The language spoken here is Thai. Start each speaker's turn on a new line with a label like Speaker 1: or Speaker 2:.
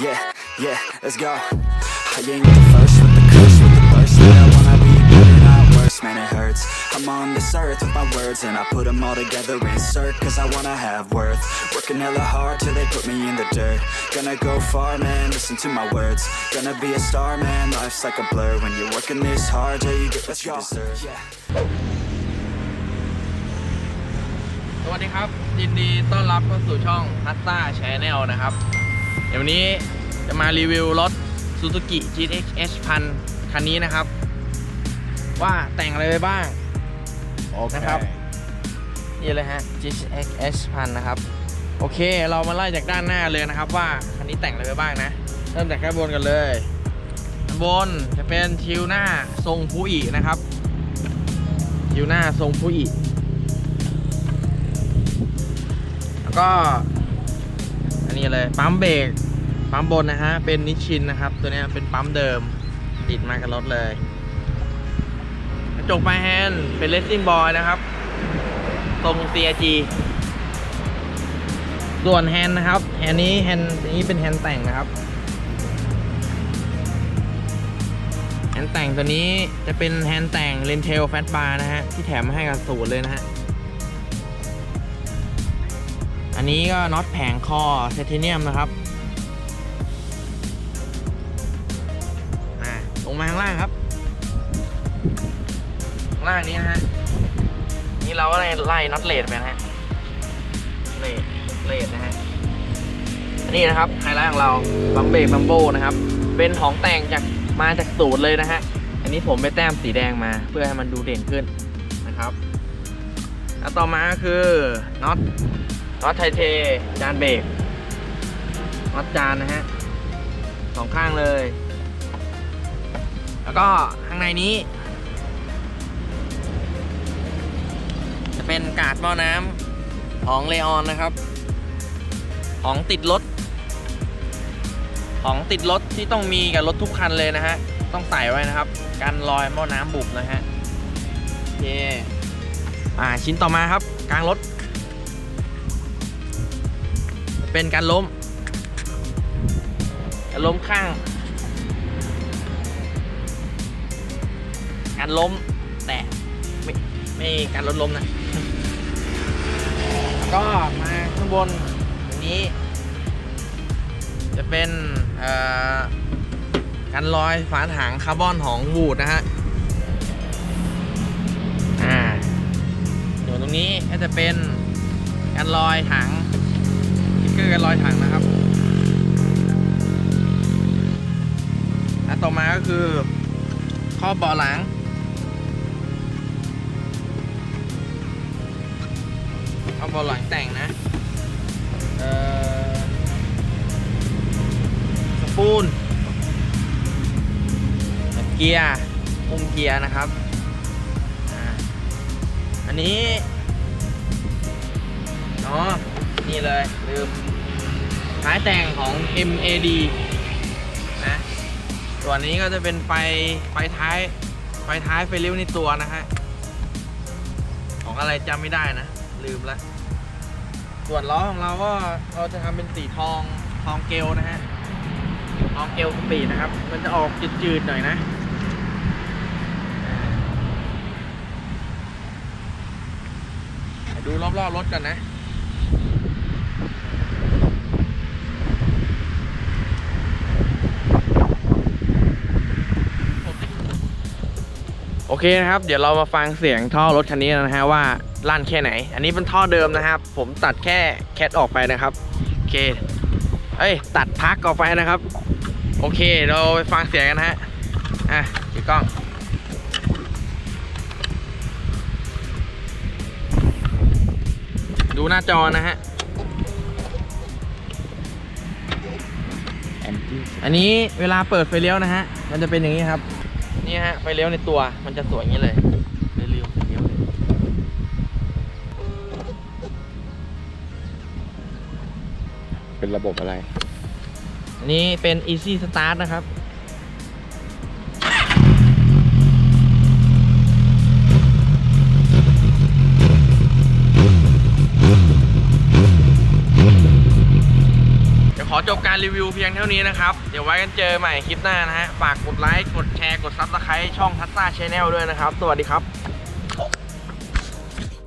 Speaker 1: Yeah, yeah, let's go. I ain't the first with the curse, with the burst. And I wanna be better, not worse, man, it hurts. I'm on this earth with my words, and I put them all together, insert, cause I wanna have worth. Working hella hard till they put me in the dirt. Gonna go far, man, listen to my words. Gonna be a star, man, life's like a blur. When you're working this hard, yeah, you get what you deserve. Yeah.
Speaker 2: สวัสดีครับ ยินดีต้อนรับเข้าสู่ช่อง h a s t a Channel นะครับ เดี๋ยววันนี้จะมารีวิวรถ Suzuki GX H 1000คันนี้นะครับ ว่าแต่งอะไรไปบ้างนะครับ นี่เลยฮะ GX H 1000นะครับ โอเคเรามาไล่จากด้านหน้าเลยนะครับ ว่าคันนี้แต่งอะไรไปบ้างนะ เริ่มจากข้างบนกันเลยข้างบนจะเป็นชิวหน้าทรงผู้อีนะครับ ชิวหน้าทรงผู้อีแล้วก็ อันนี้เลยปั๊มเบรกปั๊มบนนะฮะ เป็นนิชินนะครับ ตัวนี้เป็นปั๊มเดิม ติดมากับรถเลยกระจกไฟแฮนด์เป็นเลสซิ่งบอยนะครับ ตรง CRG ส่วนแฮนด์นะครับแฮนด์นี้แฮนด์นี้เป็นแฮนด์แต่งนะครับแฮนด์แต่งตัวนี้จะเป็นแฮนด์แต่งเลนเทลแฟตบาร์นะฮะที่แถมมาให้กับสูตรเลยนะฮะ อันนี้ก็น็อตแผงคอเซติเนียมนะครับลงมาข้างล่างครับข้างล่างนี้นะฮะ นี่เราก็ไล่ไล่น็อตเลดไปนะฮะเลดเลดนะฮะอันนี้นะครับไฮไลท์ของเราบัมเบรกบัมโบนะครับ เป็นของแต่งจากมาจากสูตรเลยนะฮะ อันนี้ผมไปแต้มสีแดงมาเพื่อให้มันดูเด่นขึ้นนะครับ แล้วต่อมาก็คือน็อต น็อตไทเทจานเบรกน็อตจานนะฮะสองข้างเลย แล้วก็ข้างในนี้ จะเป็นกาดหม้อน้ำของเลออนนะครับ ของติดรถ ของติดรถที่ต้องมีกับรถทุกคันเลยนะฮะ ต้องใส่ไว้นะครับกันรอยหม้อน้ำบุบนะฮะโอเคอ่าชิ้นต่อมาครับกลางรถ เป็นการล้ม การล้มข้าง การล้มแต่ไม่ไม่การลดล้มนะ ก็มาข้างบนตรงนี้ จะเป็นเอ่อการลอยฝาถังคาร์บอนของวูดนะฮะ อ่าส่วนตรงนี้ก็จะเป็นการลอยถัง อร์กันรอยถังนะครับและต่อมาก็คือข้อเบาะหลังข้อเบาะหลังแต่งนะสปูนเกียร์มุมเกียร์นะครับอันนี้เนาะ นี่เลยลืมท้ายแต่งของ MAD นะส่วนนี้ก็จะเป็นไฟไฟท้ายไฟท้ายไฟเลี้ยวในตัวนะฮะของอะไรจำไม่ได้นะ ลืมละส่วนล้อของเราก็เราจะทำเป็นสีทองทองเกลนะฮะทองเกลสปีดนะครับ มันจะออกจืดๆหน่อยนะดูรอบๆรถกันนะ โอเคนะครับ เดี๋ยวเรามาฟังเสียงท่อรถคันนี้นะฮะว่าลั่นแค่ไหน อันนี้เป็นท่อเดิมนะครับ ผมตัดแค่แคทออกไปนะครับโอเคเอ้ยตัดพักออกไปนะครับ โอเคเราไปฟังเสียงกันฮะอะถือกล้องดูหน้าจอนะฮะ อันนี้เวลาเปิดไฟเลี้ยวนะฮะ มันจะเป็นอย่างนี้ครับ นี่ฮะไฟเลี้ยวในตัวมันจะสวยอย่างนี้เลยเลี้ยวๆไฟเลี้ยวเลย
Speaker 3: เป็นระบบอะไร
Speaker 2: อันนี้เป็น easy start นะครับ ขอจบการรีวิวเพียงเท่านี้นะครับ เดี๋ยวไว้กันเจอใหม่คลิปหน้านะฮะ ฝากกดไลค์ กดแชร์ กดซับสไครต์ช่องทัสซ่าชาแนลด้วยนะครับ สวัสดีครับ